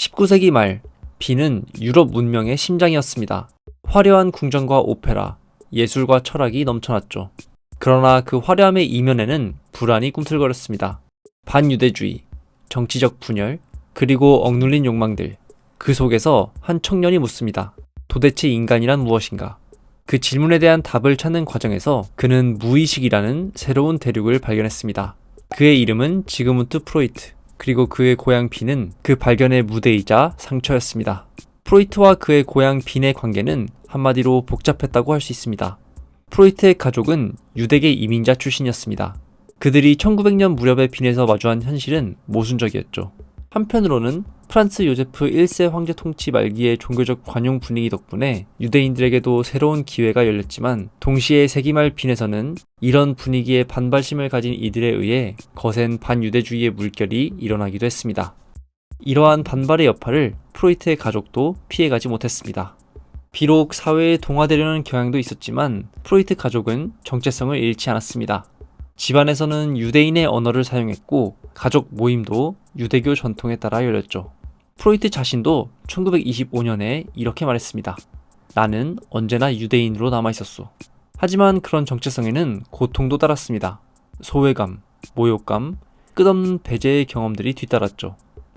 19세기 말 비는 유럽 문명의 심장이었습니다. 화려한 궁전과 오페라, 예술과 철학이 넘쳐났죠. 그러나 그 화려함의 이면에는 불안이 꿈틀거렸습니다. 반유대주의, 정치적 분열, 그리고 억눌린 욕망들. 그 속에서 한 청년이 묻습니다. 도대체 인간이란 무엇인가? 그 질문에 대한 답을 찾는 과정에서 그는 무의식이라는 새로운 대륙을 발견했습니다. 그의 이름은 지그문트 프로이트. 그리고 그의 고향 빈은 그 발견의 무대이자 상처였습니다. 프로이트와 그의 고향 빈의 관계는 한마디로 복잡했다고 할 수 있습니다. 프로이트의 가족은 유대계 이민자 출신이었습니다. 그들이 1900년 무렵에 빈에서 마주한 현실은 모순적이었죠. 한편으로는 프란츠 요제프 1세 황제 통치 말기의 종교적 관용 분위기 덕분에 유대인들에게도 새로운 기회가 열렸지만 동시에 세기말 빈에서는 이런 분위기에 반발심을 가진 이들에 의해 거센 반유대주의의 물결이 일어나기도 했습니다. 이러한 반발의 여파를 프로이트의 가족도 피해가지 못했습니다. 비록 사회에 동화되려는 경향도 있었지만 프로이트 가족은 정체성을 잃지 않았습니다. 집안에서는 유대인의 언어를 사용했고 가족 모임도 유대교 전통에 따라 열렸죠. 프로이트 자신도 1925년에 이렇게 말했습니다. 나는 언제나 유대인으로 남아 있었소. 하지만 그런 정체성에는 고통도 따랐습니다. 소외감, 모욕감, 끝없는 배제의 경험들이 뒤따랐죠.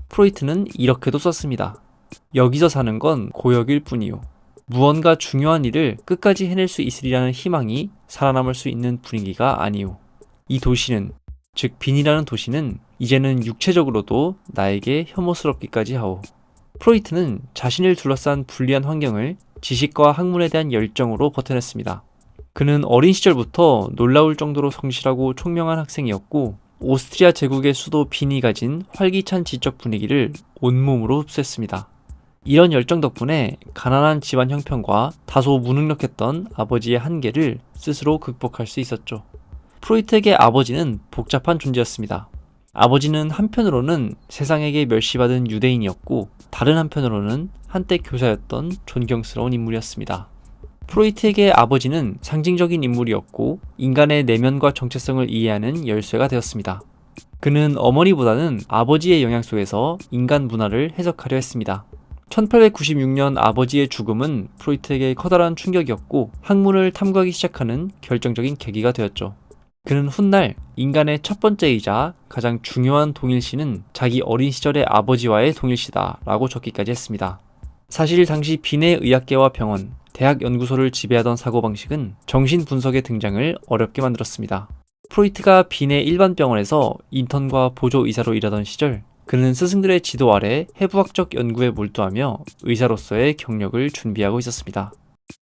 프로이트는 이렇게도 썼습니다. 여기서 사는 건 고역일 뿐이요. 무언가 중요한 일을 끝까지 해낼 수 있으리라는 희망이 살아남을 수 있는 분위기가 아니오. 이 도시는, 즉 빈이라는 도시는 이제는 육체적으로도 나에게 혐오스럽기까지 하오. 프로이트는 자신을 둘러싼 불리한 환경을 지식과 학문에 대한 열정으로 버텨냈습니다. 그는 어린 시절부터 놀라울 정도로 성실하고 총명한 학생이었고 오스트리아 제국의 수도 빈이 가진 활기찬 지적 분위기를 온몸으로 흡수했습니다. 이런 열정 덕분에 가난한 집안 형편과 다소 무능력했던 아버지의 한계를 스스로 극복할 수 있었죠. 프로이트에게 아버지는 복잡한 존재였습니다. 아버지는 한편으로는 세상에게 멸시받은 유대인이었고 다른 한편으로는 한때 교사였던 존경스러운 인물이었습니다. 프로이트에게 아버지는 상징적인 인물이었고 인간의 내면과 정체성을 이해하는 열쇠가 되었습니다. 그는 어머니보다는 아버지의 영향 속에서 인간 문화를 해석하려 했습니다. 1896년 아버지의 죽음은 프로이트에게 커다란 충격이었고 학문을 탐구하기 시작하는 결정적인 계기가 되었죠. 그는 훗날 인간의 첫 번째이자 가장 중요한 동일시는 자기 어린 시절의 아버지와의 동일시다 라고 적기까지 했습니다. 사실 당시 비내 의학계와 병원, 대학 연구소를 지배하던 사고방식은 정신 분석의 등장을 어렵게 만들었습니다. 프로이트가 비내 일반 병원에서 인턴과 보조 의사로 일하던 시절 그는 스승들의 지도 아래 해부학적 연구에 몰두하며 의사로서의 경력을 준비하고 있었습니다.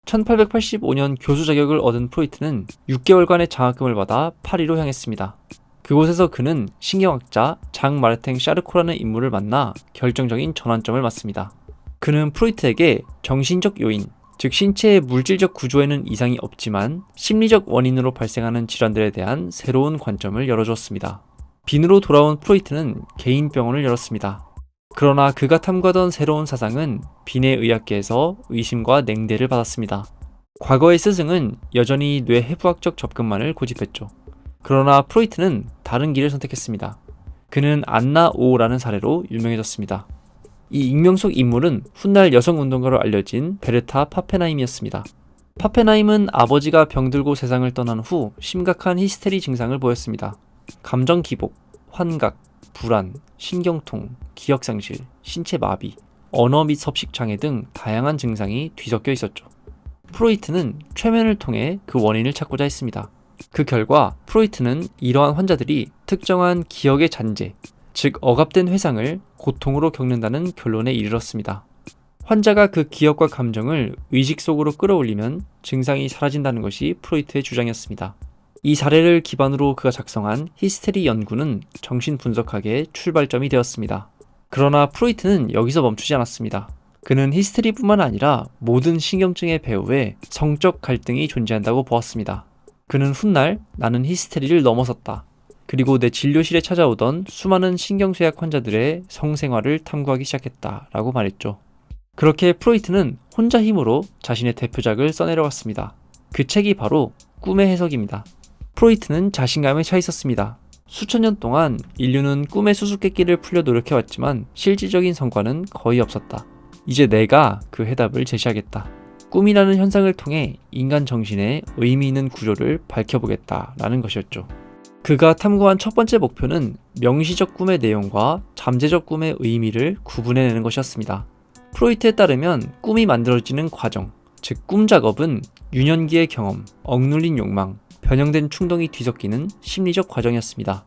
1885년 교수 자격을 얻은 프로이트는 6개월간의 장학금을 받아 파리로 향했습니다. 그곳에서 그는 신경학자 장 마르탱 샤르코라는 인물을 만나 결정적인 전환점을 맞습니다. 그는 프로이트에게 정신적 요인, 즉 신체의 물질적 구조에는 이상이 없지만 심리적 원인으로 발생하는 질환들에 대한 새로운 관점을 열어주었습니다. 빈으로 돌아온 프로이트는 개인 병원을 열었습니다. 그러나 그가 탐구하던 새로운 사상은 빈의 의학계에서 의심과 냉대를 받았습니다. 과거의 스승은 여전히 뇌 해부학적 접근만을 고집했죠. 그러나 프로이트는 다른 길을 선택했습니다. 그는 안나 오라는 사례로 유명해졌습니다. 이 익명 속 인물은 훗날 여성 운동가로 알려진 베르타 파페나임이었습니다. 파페나임은 아버지가 병들고 세상을 떠난 후 심각한 히스테리 증상을 보였습니다. 감정 기복, 환각, 불안, 신경통, 기억상실, 신체 마비, 언어 및 섭식 장애 등 다양한 증상이 뒤섞여 있었죠. 프로이트는 최면을 통해 그 원인을 찾고자 했습니다. 그 결과 프로이트는 이러한 환자들이 특정한 기억의 잔재, 즉 억압된 회상을 고통으로 겪는다는 결론에 이르렀습니다. 환자가 그 기억과 감정을 의식 속으로 끌어올리면 증상이 사라진다는 것이 프로이트의 주장이었습니다. 이 사례를 기반으로 그가 작성한 히스테리 연구는 정신분석학의 출발점이 되었습니다. 그러나 프로이트는 여기서 멈추지 않았습니다. 그는 히스테리뿐만 아니라 모든 신경증의 배후에 성적 갈등이 존재한다고 보았습니다. 그는 훗날 나는 히스테리를 넘어섰다. 그리고 내 진료실에 찾아오던 수많은 신경쇠약 환자들의 성생활을 탐구하기 시작했다. 라고 말했죠. 그렇게 프로이트는 혼자 힘으로 자신의 대표작을 써내려갔습니다. 그 책이 바로 꿈의 해석입니다. 프로이트는 자신감에 차 있었습니다. 수천 년 동안 인류는 꿈의 수수께끼를 풀려 노력해왔지만 실질적인 성과는 거의 없었다. 이제 내가 그 해답을 제시하겠다. 꿈이라는 현상을 통해 인간 정신의 의미 있는 구조를 밝혀보겠다라는 것이었죠. 그가 탐구한 첫 번째 목표는 명시적 꿈의 내용과 잠재적 꿈의 의미를 구분해내는 것이었습니다. 프로이트에 따르면 꿈이 만들어지는 과정, 즉 꿈 작업은 유년기의 경험, 억눌린 욕망, 변형된 충동이 뒤섞이는 심리적 과정이었습니다.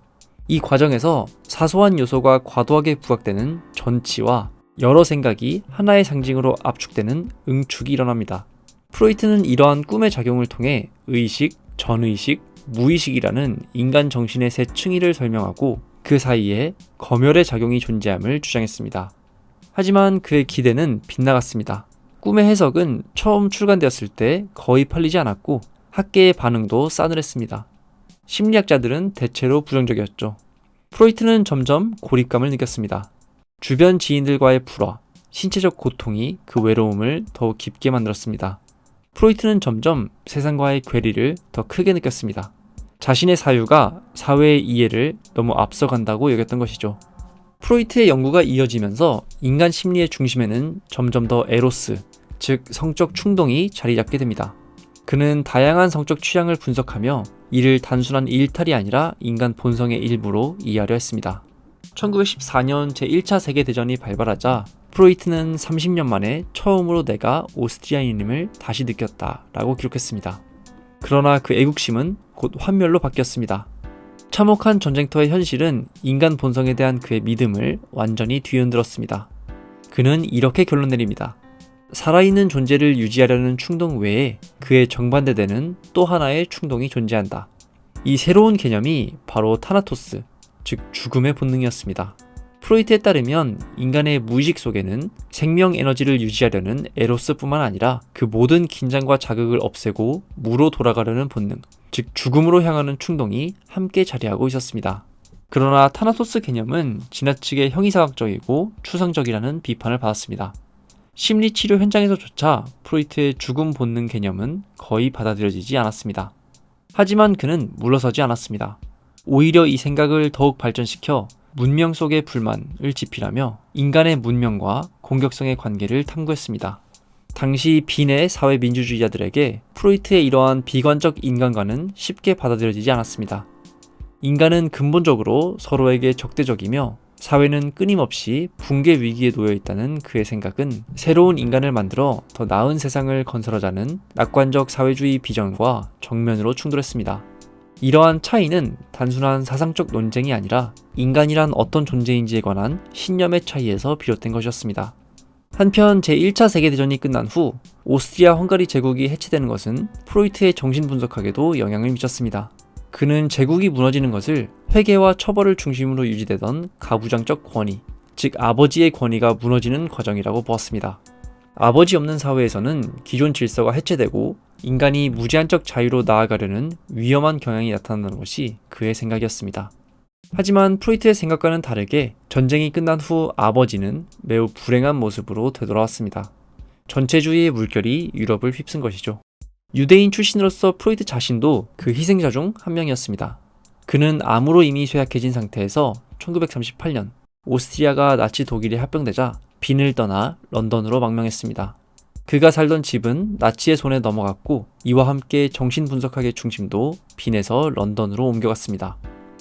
이 과정에서 사소한 요소가 과도하게 부각되는 전치와 여러 생각이 하나의 상징으로 압축되는 응축이 일어납니다. 프로이트는 이러한 꿈의 작용을 통해 의식, 전의식, 무의식이라는 인간 정신의 세 층위를 설명하고 그 사이에 검열의 작용이 존재함을 주장했습니다. 하지만 그의 기대는 빗나갔습니다. 꿈의 해석은 처음 출간되었을 때 거의 팔리지 않았고 학계의 반응도 싸늘했습니다. 심리학자들은 대체로 부정적이었죠. 프로이트는 점점 고립감을 느꼈습니다. 주변 지인들과의 불화, 신체적 고통이 그 외로움을 더욱 깊게 만들었습니다. 프로이트는 점점 세상과의 괴리를 더 크게 느꼈습니다. 자신의 사유가 사회의 이해를 너무 앞서간다고 여겼던 것이죠. 프로이트의 연구가 이어지면서 인간 심리의 중심에는 점점 더 에로스, 즉 성적 충동이 자리 잡게 됩니다. 그는 다양한 성적 취향을 분석하며 이를 단순한 일탈이 아니라 인간 본성의 일부로 이해하려 했습니다. 1914년 제1차 세계대전이 발발하자 프로이트는 30년 만에 처음으로 내가 오스트리아인임을 다시 느꼈다 라고 기록했습니다. 그러나 그 애국심은 곧 환멸로 바뀌었습니다. 참혹한 전쟁터의 현실은 인간 본성에 대한 그의 믿음을 완전히 뒤흔들었습니다. 그는 이렇게 결론 내립니다. 살아있는 존재를 유지하려는 충동 외에 그의 정반대되는 또 하나의 충동이 존재한다. 이 새로운 개념이 바로 타나토스, 즉 죽음의 본능이었습니다. 프로이트에 따르면 인간의 무의식 속에는 생명 에너지를 유지하려는 에로스뿐만 아니라 그 모든 긴장과 자극을 없애고 무로 돌아가려는 본능, 즉 죽음으로 향하는 충동이 함께 자리하고 있었습니다. 그러나 타나토스 개념은 지나치게 형이사학적이고 추상적이라는 비판을 받았습니다. 심리치료 현장에서조차 프로이트의 죽음 본능 개념은 거의 받아들여지지 않았습니다. 하지만 그는 물러서지 않았습니다. 오히려 이 생각을 더욱 발전시켜 문명 속의 불만을 지필하며 인간의 문명과 공격성의 관계를 탐구했습니다. 당시 비내 사회 민주주의자들에게 프로이트의 이러한 비관적 인간관은 쉽게 받아들여지지 않았습니다. 인간은 근본적으로 서로에게 적대적이며 사회는 끊임없이 붕괴 위기에 놓여 있다는 그의 생각은 새로운 인간을 만들어 더 나은 세상을 건설하자는 낙관적 사회주의 비전과 정면으로 충돌했습니다. 이러한 차이는 단순한 사상적 논쟁이 아니라 인간이란 어떤 존재인지에 관한 신념의 차이에서 비롯된 것이었습니다. 한편 제1차 세계대전이 끝난 후 오스트리아 헝가리 제국이 해체되는 것은 프로이트의 정신분석학에도 영향을 미쳤습니다. 그는 제국이 무너지는 것을 회계와 처벌을 중심으로 유지되던 가부장적 권위, 즉 아버지의 권위가 무너지는 과정이라고 보았습니다. 아버지 없는 사회에서는 기존 질서가 해체되고 인간이 무제한적 자유로 나아가려는 위험한 경향이 나타난다는 것이 그의 생각이었습니다. 하지만 프로이트의 생각과는 다르게 전쟁이 끝난 후 아버지는 매우 불행한 모습으로 되돌아왔습니다. 전체주의의 물결이 유럽을 휩쓴 것이죠. 유대인 출신으로서 프로이트 자신도 그 희생자 중 한 명이었습니다. 그는 암으로 이미 쇠약해진 상태에서 1938년 오스트리아가 나치 독일에 합병되자 빈을 떠나 런던으로 망명했습니다. 그가 살던 집은 나치의 손에 넘어갔고 이와 함께 정신분석학의 중심도 빈에서 런던으로 옮겨갔습니다.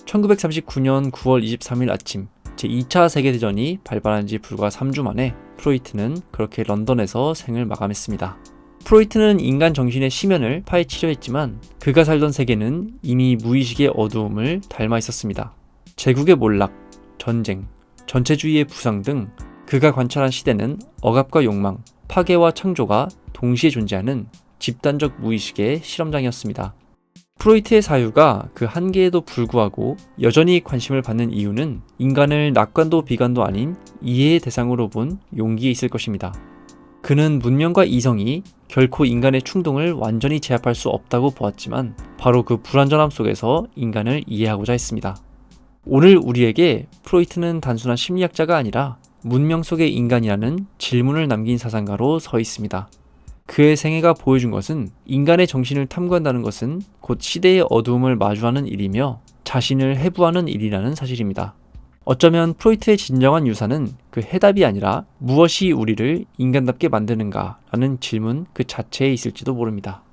1939년 9월 23일 아침 제2차 세계대전이 발발한 지 불과 3주 만에 프로이트는 그렇게 런던에서 생을 마감했습니다. 프로이트는 인간 정신의 심연을 파헤치려 했지만 그가 살던 세계는 이미 무의식의 어두움을 닮아 있었습니다. 제국의 몰락, 전쟁, 전체주의의 부상 등 그가 관찰한 시대는 억압과 욕망, 파괴와 창조가 동시에 존재하는 집단적 무의식의 실험장이었습니다. 프로이트의 사유가 그 한계에도 불구하고 여전히 관심을 받는 이유는 인간을 낙관도 비관도 아닌 이해의 대상으로 본 용기에 있을 것입니다. 그는 문명과 이성이 결코 인간의 충동을 완전히 제압할 수 없다고 보았지만 바로 그 불완전함 속에서 인간을 이해하고자 했습니다. 오늘 우리에게 프로이트는 단순한 심리학자가 아니라 문명 속의 인간이라는 질문을 남긴 사상가로 서 있습니다. 그의 생애가 보여준 것은 인간의 정신을 탐구한다는 것은 곧 시대의 어두움을 마주하는 일이며 자신을 해부하는 일이라는 사실입니다. 어쩌면 프로이트의 진정한 유사는 그 해답이 아니라 무엇이 우리를 인간답게 만드는가 라는 질문 그 자체에 있을지도 모릅니다.